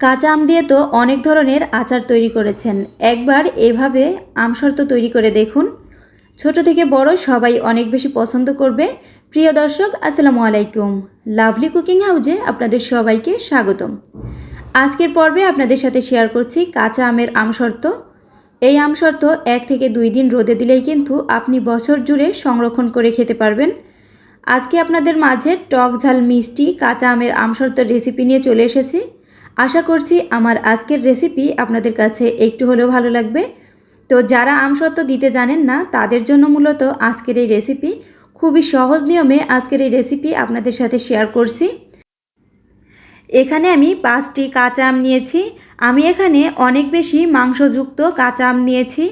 কাঁচা আম দিয়ে তো অনেক ধরনের আচার তৈরি করেছেন। একবার এভাবে আমশর্ত তৈরি করে দেখুন। ছোট থেকে বড় সবাই অনেক বেশি পছন্দ করবে। প্রিয় দর্শক, আসসালামু আলাইকুম। লাভলি কুকিং হাউজে আপনাদের সবাইকে স্বাগতম। আজকের পর্বে আপনাদের সাথে শেয়ার করছি কাঁচা আমের আমশর্ত এই আমশর্ত এক থেকে দুই দিন রোদে দিলেই কিন্তু আপনি বছর জুড়ে সংরক্ষণ করে খেতে পারবেন। আজকে আপনাদের মাঝে টক ঝাল মিষ্টি কাঁচা আমের আমশর্ত রেসিপি নিয়ে চলে এসেছি। আশা করছি আমার আজকের রেসিপি আপনাদের কাছে একটু হলেও ভালো লাগবে। তো যারা আমসত্ত্ব দিতে জানেন না, তাদের জন্য মূলত আজকের এই রেসিপি খুবই সহজ নিয়মে আজকের এই রেসিপি আপনাদের সাথে শেয়ার করছি। এখানে আমি পাঁচটি কাঁচা আম নিয়েছি। আমি এখানে অনেক বেশি মাংসযুক্ত কাঁচা আম নিয়েছি।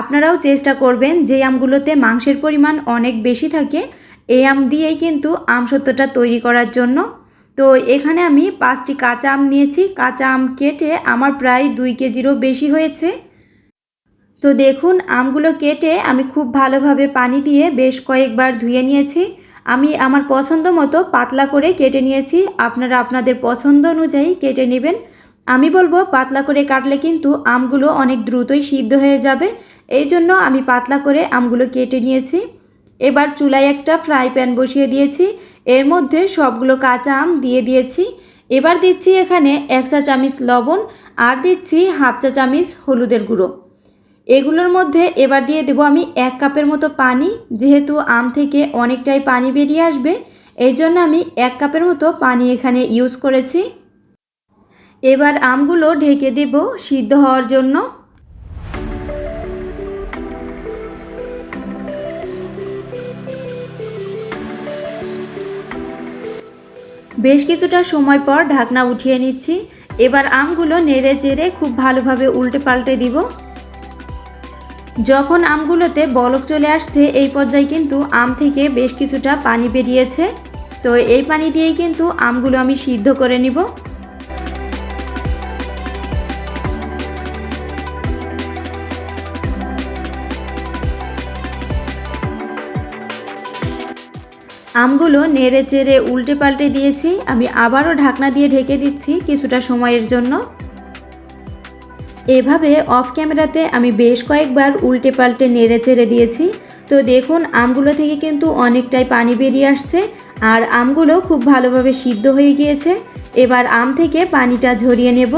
আপনারাও চেষ্টা করবেন যে আমগুলোতে মাংসের পরিমাণ অনেক বেশি থাকে। এই আম দিয়েই কিন্তু আমসত্ত্বটা তৈরি করার জন্য। তো এখানে আমি পাঁচটি কাঁচা আম নিয়েছি। কাঁচা আম কেটে আমার প্রায় দুই কেজিরও বেশি হয়েছে। তো দেখুন, আমগুলো কেটে আমি খুব ভালোভাবে পানি দিয়ে বেশ কয়েকবার ধুয়ে নিয়েছি। আমি আমার পছন্দ মতো পাতলা করে কেটে নিয়েছি। আপনারা আপনাদের পছন্দ অনুযায়ী কেটে নেবেন। আমি বলব, পাতলা করে কাটলে কিন্তু আমগুলো অনেক দ্রুতই সিদ্ধ হয়ে যাবে। এই জন্য আমি পাতলা করে আমগুলো কেটে নিয়েছি। এবার চুলায় একটা ফ্রাই প্যান বসিয়ে দিয়েছি। এর মধ্যে সবগুলো কাঁচা আম দিয়ে দিয়েছি। এবার দিচ্ছি এখানে এক চা চামিচ লবণ আর দিচ্ছি হাফ চা চামিচ হলুদের গুঁড়ো। এগুলোর মধ্যে এবার দিয়ে দেবো আমি এক কাপের মতো পানি, যেহেতু আম থেকে অনেকটাই পানি বেরিয়ে আসবে, এই জন্য আমি এক কাপের মতো পানি এখানে ইউজ করেছি। এবার আমগুলো ঢেকে দেব সিদ্ধ হওয়ার জন্য। বেশ কিছুটা সময় পর ঢাকনা উঠিয়ে নিচ্ছি। এবার আমগুলো নেড়ে চেড়ে খুব ভালোভাবে উল্টে পাল্টে দিব। যখন আমগুলোতে বলক চলে আসছে, এই পর্যায়ে কিন্তু আম থেকে বেশ কিছুটা পানি বেরিয়েছে। তো এই পানি দিয়েই কিন্তু আমগুলো আমি সিদ্ধ করে নিব। আমগুলো নেড়ে চেড়ে উল্টে পাল্টে দিয়েছি। আমি আবারও ঢাকনা দিয়ে ঢেকে দিচ্ছি কিছুটা সময়ের জন্য। এভাবে অফ ক্যামেরাতে আমি বেশ কয়েকবার উল্টে পাল্টে নেড়ে চেড়ে দিয়েছি। তো দেখুন, আমগুলো থেকে কিন্তু অনেকটাই পানি বেরিয়ে আসছে আর আমগুলো খুব ভালোভাবে সিদ্ধ হয়ে গিয়েছে। এবার আম থেকে পানিটা ঝরিয়ে নেব।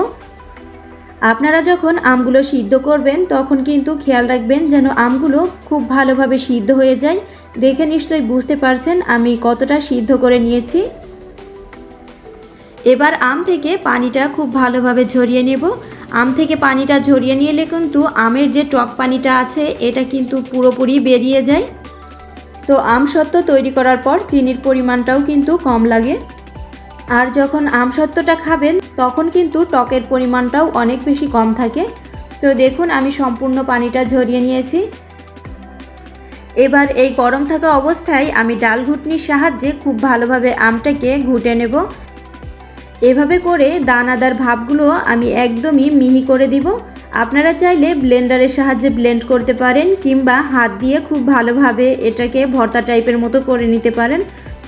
আপনারা যখন আমগুলো সিদ্ধ করবেন, তখন কিন্তু খেয়াল রাখবেন যেন আমগুলো খুব ভালোভাবে সিদ্ধ হয়ে যায়। দেখে নিশ্চয়ই বুঝতে পারছেন আমি কতটা সিদ্ধ করে নিয়েছি। এবার আম থেকে পানিটা খুব ভালোভাবে ঝরিয়ে নেব। আম থেকে পানিটা ঝরিয়ে নিলে কিন্তু আমের যে টক পানিটা আছে, এটা কিন্তু পুরোপুরি বেরিয়ে যায়। তো আম সত্ত্ব তৈরি করার পর চিনির পরিমাণটাও কিন্তু কম লাগে। আর যখন আম সত্ত্বটা খাবেন, তখন কিন্তু টকের পরিমাণটাও অনেক বেশি কম থাকে। তো দেখুন, আমি সম্পূর্ণ পানিটা ঝরিয়ে নিয়েছি। এবার এই গরম থাকা অবস্থায় আমি ডাল ঘুটনির সাহায্যে খুব ভালোভাবে আমটাকে ঘুটে নেব। এভাবে করে দানাদার ভাবগুলো আমি একদমই মিহি করে দিব। আপনারা চাইলে ব্লেন্ডারের সাহায্যে ব্লেন্ড করতে পারেন, কিংবা হাত দিয়ে খুব ভালোভাবে এটাকে ভর্তা টাইপের মতো করে নিতে পারেন।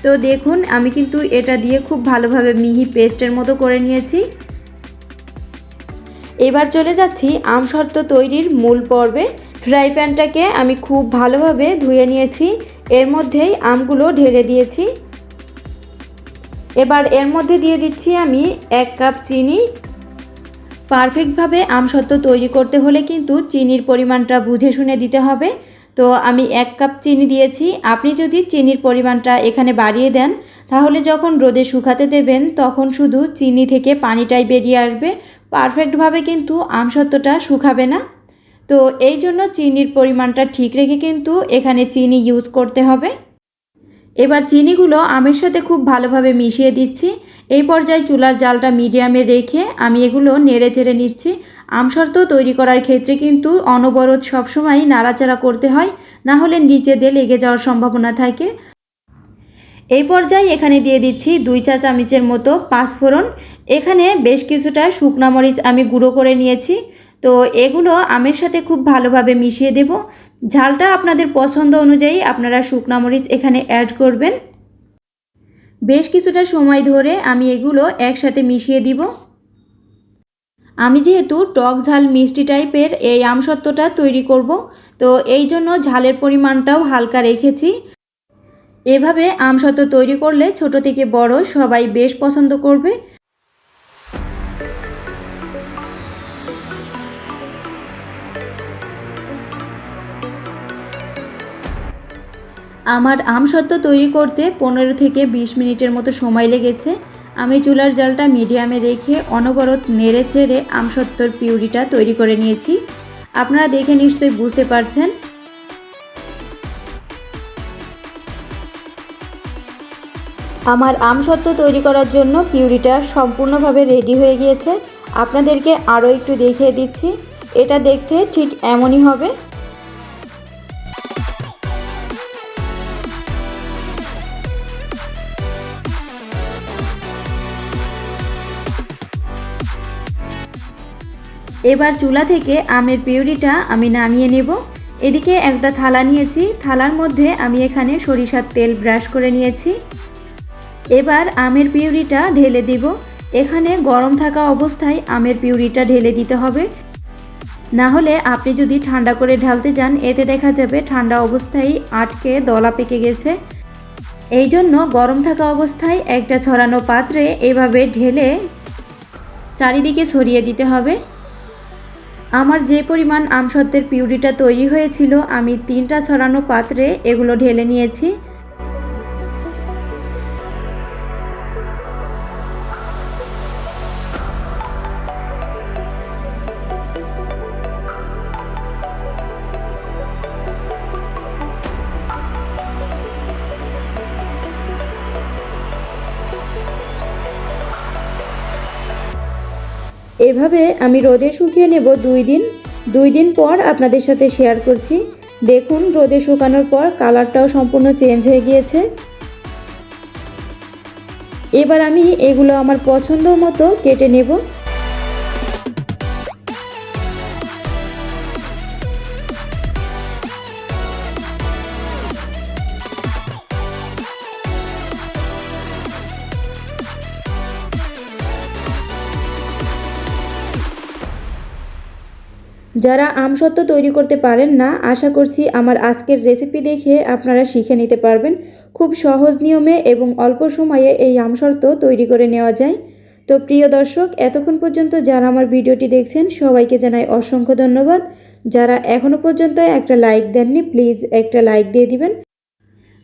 তো দেখুন, আমি কিন্তু এটা দিয়ে খুব ভালোভাবে মিহি পেস্টের মতো করে নিয়েছি। এবার চলে যাচ্ছি আমশর্ত তৈরির মূল পর্বে। ফ্রাই প্যানটাকে আমি খুব ভালোভাবে ধুয়ে নিয়েছি। এর মধ্যেই আমগুলো ঢেলে দিয়েছি। এবার এর মধ্যে দিয়ে দিচ্ছি আমি এক কাপ চিনি। পারফেক্টভাবে আমসত্ত্ব তৈরি করতে হলে কিন্তু চিনির পরিমাণটা বুঝে শুনে দিতে হবে। তো আমি এক কাপ চিনি দিয়েছি। আপনি যদি চিনির পরিমাণটা এখানে বাড়িয়ে দেন, তাহলে যখন রোদে শুকাতে দেবেন, তখন শুধু চিনি থেকে পানিটাই বেরিয়ে আসবে। পারফেক্টভাবে কিন্তু আমসত্ত্বটা শুকাবে না। তো এই জন্য চিনির পরিমাণটা ঠিক রেখে কিন্তু এখানে চিনি ইউজ করতে হবে। এবার চিনিগুলো আমের সাথে খুব ভালোভাবে মিশিয়ে দিচ্ছি। এই পর্যায়ে চুলার জালটা মিডিয়ামে রেখে আমি এগুলো নেড়ে চেড়ে নিচ্ছি। আমশর্ত তৈরি করার ক্ষেত্রে কিন্তু অনবরত সবসময় নাড়াচাড়া করতে হয়, না হলে নিচে দিয়ে লেগে যাওয়ার সম্ভাবনা থাকে। এই পর্যায়ে এখানে দিয়ে দিচ্ছি দুই চা চামচের মতো পাঁচফোড়ন। এখানে বেশ কিছুটা শুকনা মরিচ আমি গুঁড়ো করে নিয়েছি। তো এগুলো আমের সাথে খুব ভালোভাবে মিশিয়ে দেব। ঝালটা আপনাদের পছন্দ অনুযায়ী আপনারা শুকনা মরিচ এখানে অ্যাড করবেন। বেশ কিছুটা সময় ধরে আমি এগুলো একসাথে মিশিয়ে দিব। আমি যেহেতু টক ঝাল মিষ্টি টাইপের এই আমসত্ত্বটা তৈরি করব, তো এই জন্য ঝালের পরিমাণটাও হালকা রেখেছি। এভাবে আমসত্ত্ব তৈরি করলে ছোট থেকে বড় সবাই বেশ পছন্দ করবে। আমার আমসত্ত্ব তৈরি করতে পনেরো থেকে বিশ মিনিটের মতো সময় লেগেছে। আমি চুলার জালটা মিডিয়ামে রেখে অনবরত নেড়ে চেড়ে আমসত্ত্বর পিউরিটা তৈরি করে নিয়েছি। আপনারা দেখে নিশ্চয়ই বুঝতে পারছেন। আমার আমসত্ত্ব তৈরি করার জন্য পিউরিটা সম্পূর্ণভাবে রেডি হয়ে গিয়েছে। আপনাদেরকে আরও একটু দেখিয়ে দিচ্ছি। এটা দেখতে ঠিক এমনই হবে। এবার চুলা থেকে আমের পিউরিটা আমি নামিয়ে নেব। এদিকে একটা থালা নিয়েছি। থালার মধ্যে আমি এখানে সরিষার তেল ব্রাশ করে নিয়েছি। এবার আমের পিউরিটা ঢেলে দিব। এখানে গরম থাকা অবস্থায় আমের পিউরিটা ঢেলে দিতে হবে। না হলে আপনি যদি ঠান্ডা করে ঢালতে যান, এতে দেখা যাবে ঠান্ডা অবস্থায় আটকে দলা পেকে গেছে। এই জন্য গরম থাকা অবস্থায় একটা ছড়ানো পাত্রে এভাবে ঢেলে চারিদিকে ছড়িয়ে দিতে হবে। আমার যে পরিমাণ আমসত্ত্বের পিউরিটা তৈরি হয়েছিল আমি তিনটা ছড়ানো পাত্রে এগুলো ঢেলে নিয়েছি। এভাবে আমি রোদে শুকিয়ে নেব দুই দিন। দুই দিন পর আপনাদের সাথে শেয়ার করছি। দেখুন, রোদে শুকানোর পর কালারটাও সম্পূর্ণ চেঞ্জ হয়ে গিয়েছে। এবার আমি এগুলো আমার পছন্দ মতো কেটে নেব। যারা আমসত্ত্ব তৈরি করতে পারেন না, আশা করছি আমার আজকের রেসিপি দেখে আপনারা শিখে নিতে পারবেন। খুব সহজ নিয়মে এবং অল্প সময়ে এই আমসত্ত্ব তৈরি করে নেওয়া যায়। তো প্রিয় দর্শক, এতক্ষণ পর্যন্ত যারা আমার ভিডিওটি দেখছেন, সবাইকে জানাই অসংখ্য ধন্যবাদ। যারা এখনও পর্যন্ত একটা লাইক দেননি প্লিজ একটা লাইক দিয়ে দিবেন।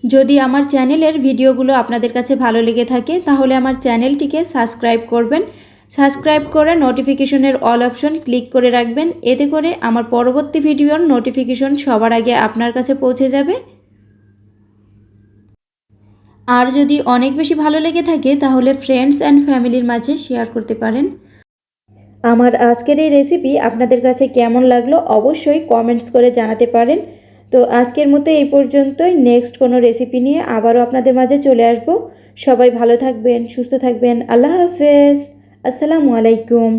যদি আমার চ্যানেলের ভিডিওগুলো আপনাদের কাছে ভালো লেগে থাকে, তাহলে আমার চ্যানেলটিকে সাবস্ক্রাইব করবেন। সাবস্ক্রাইব করে নোটিফিকেশনের অল অপশন ক্লিক করে রাখবেন। এতে করে আমার পরবর্তী ভিডিওর নোটিফিকেশন সবার আগে আপনার কাছে পৌঁছে যাবে। আর যদি অনেক বেশি ভালো লেগে থাকে, তাহলে ফ্রেন্ডস অ্যান্ড ফ্যামিলির মাঝে শেয়ার করতে পারেন। আমার আজকের এই রেসিপি আপনাদের কাছে কেমন লাগল অবশ্যই কমেন্টস করে জানাতে পারেন। তো আজকের মতো এই পর্যন্তই। নেক্সট কোনো রেসিপি নিয়ে আবারও আপনাদের মাঝে চলে আসব। সবাই ভালো থাকবেন, সুস্থ থাকবেন। আল্লাহ হাফেজ। আসসালামু আলাইকুম